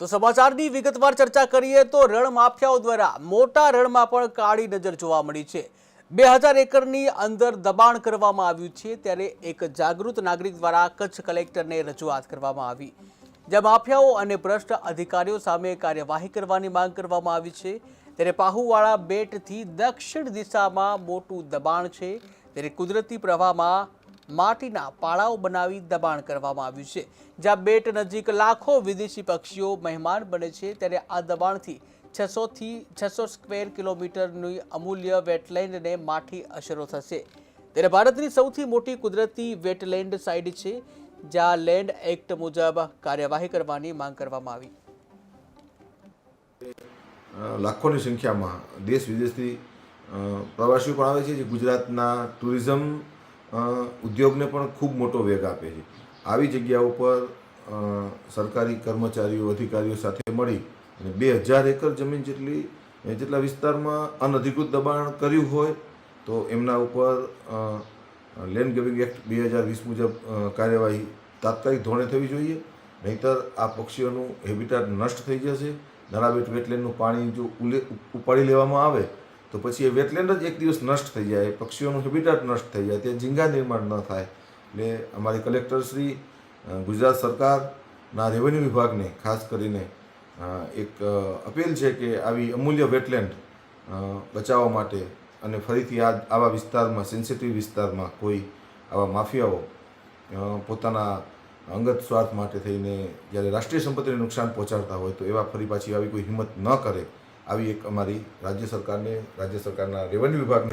તો સમાચારની વિગતવાર ચર્ચા કરીએ તો રણ માફિયાઓ દ્વારા મોટા રણમાં પણ કાળી નજર જોવા મળી છે. બે હજાર એકરની અંદર દબાણ કરવામાં આવ્યું છે ત્યારે એક જાગૃત નાગરિક દ્વારા કચ્છ કલેક્ટરને રજૂઆત કરવામાં આવી. જ્યાં માફિયાઓ અને ભ્રષ્ટ અધિકારીઓ સામે કાર્યવાહી કરવાની માંગ કરવામાં આવી છે. ત્યારે પાહુવાળા બેટથી દક્ષિણ દિશામાં મોટું દબાણ છે. ત્યારે કુદરતી પ્રવાહમાં માટીના પાળાઓ બનાવી દબાણ કરવામાં આવ્યું છે. જ્યાં બેટ નજીક લાખો વિદેશી પક્ષીઓ મહેમાન બને છે ત્યારે આ દબાણથી છસોથી છસો સ્ક્વેર કિલોમીટરની અમૂલ્ય વેટલેન્ડને માઠી અસરો થશે. ત્યારે ભારતની સૌથી મોટી કુદરતી વેટલેન્ડ સાઇડ છે, જ્યાં લેન્ડ એક્ટ મુજબ કાર્યવાહી કરવાની માંગ કરવામાં આવી. લાખોની સંખ્યામાં દેશ વિદેશથી પ્રવાસીઓ પણ આવે છે, જે ગુજરાતના ટુરિઝમ ઉદ્યોગને પણ ખૂબ મોટો વેગ આપે છે. આવી જગ્યા ઉપર સરકારી કર્મચારીઓ, અધિકારીઓ સાથે મળી અને બે હજાર એકર જમીન જેટલી જેટલા વિસ્તારમાં અનધિકૃત દબાણ કર્યું હોય, તો એમના ઉપર લેન્ડ ગેવિંગ એક્ટ બે હજાર વીસ મુજબ કાર્યવાહી તાત્કાલિક ધોરણે થવી જોઈએ. નહીંતર આ પક્ષીઓનું હેબિટાટ નષ્ટ થઈ જશે. નળાબેટ વેટલેન્ડનું પાણી જો ઉપાડી લેવામાં આવે તો પછી એ વેટલેન્ડ જ એક દિવસ નષ્ટ થઈ જાય, પક્ષીઓનું હેબિટાટ નષ્ટ થઈ જાય, ત્યાં ઝીંગા નિર્માણ ન થાય. એટલે અમારી કલેક્ટરશ્રી ગુજરાત સરકારના રેવન્યુ વિભાગને ખાસ કરીને એક અપીલ છે કે આવી અમૂલ્ય વેટલેન્ડ બચાવવા માટે અને ફરીથી આ, આવા વિસ્તારમાં સેન્સિટિવ વિસ્તારમાં કોઈ આવા માફિયાઓ પોતાના અંગત સ્વાર્થ માટે થઈને જ્યારે રાષ્ટ્રીય સંપત્તિને નુકસાન પહોંચાડતા હોય તો એવા ફરી પાછી આવી કોઈ હિંમત ન કરે. આવી એક અમારી રાજ્ય સરકારને રાજ્ય સરકારના રેવન્યુ વિભાગને